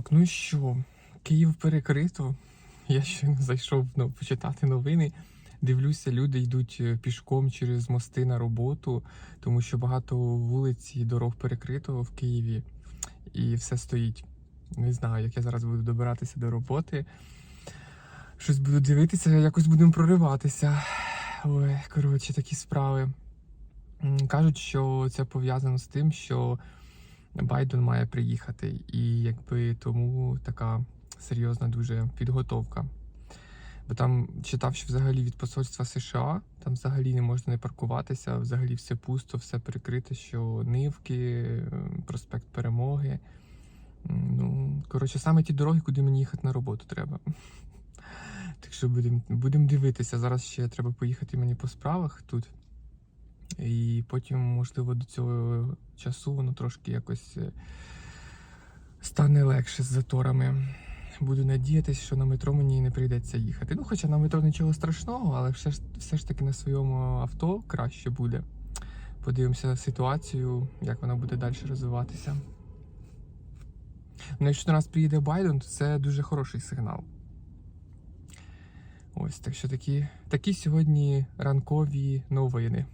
Так, ну що, Київ перекрито. Я ще не зайшов ну, почитати новини. Дивлюся, люди йдуть е, пішком через мости на роботу, тому що багато вулиць і дорог перекрито в Києві, і все стоїть. Не знаю, як я зараз буду добиратися до роботи. Щось буду дивитися, якось будемо прориватися. Ой, коротше, такі справи. Кажуть, що це пов'язано з тим, що Байден має приїхати, і якби тому така серйозна дуже підготовка. Бо там читав, що взагалі від посольства США там взагалі не можна не паркуватися, взагалі все пусто, все перекрите, що нивки, е, проспект Перемоги. Ну, коротше, саме ті дороги, куди мені їхати на роботу треба. Так що будемо будем дивитися. Зараз ще треба поїхати мені по справах тут. І потім, можливо, до цього часу воно трошки якось е, стане легше з заторами. Буду надіятися, що на метро мені не прийдеться їхати. Ну, хоча на метро нічого страшного, але все ж, все ж таки на своєму авто краще буде. Подивимося ситуацію, як вона буде далі розвиватися. Ну, якщо до нас приїде Байден, то це дуже хороший сигнал. Ось, так що такі, такі сьогодні ранкові новини.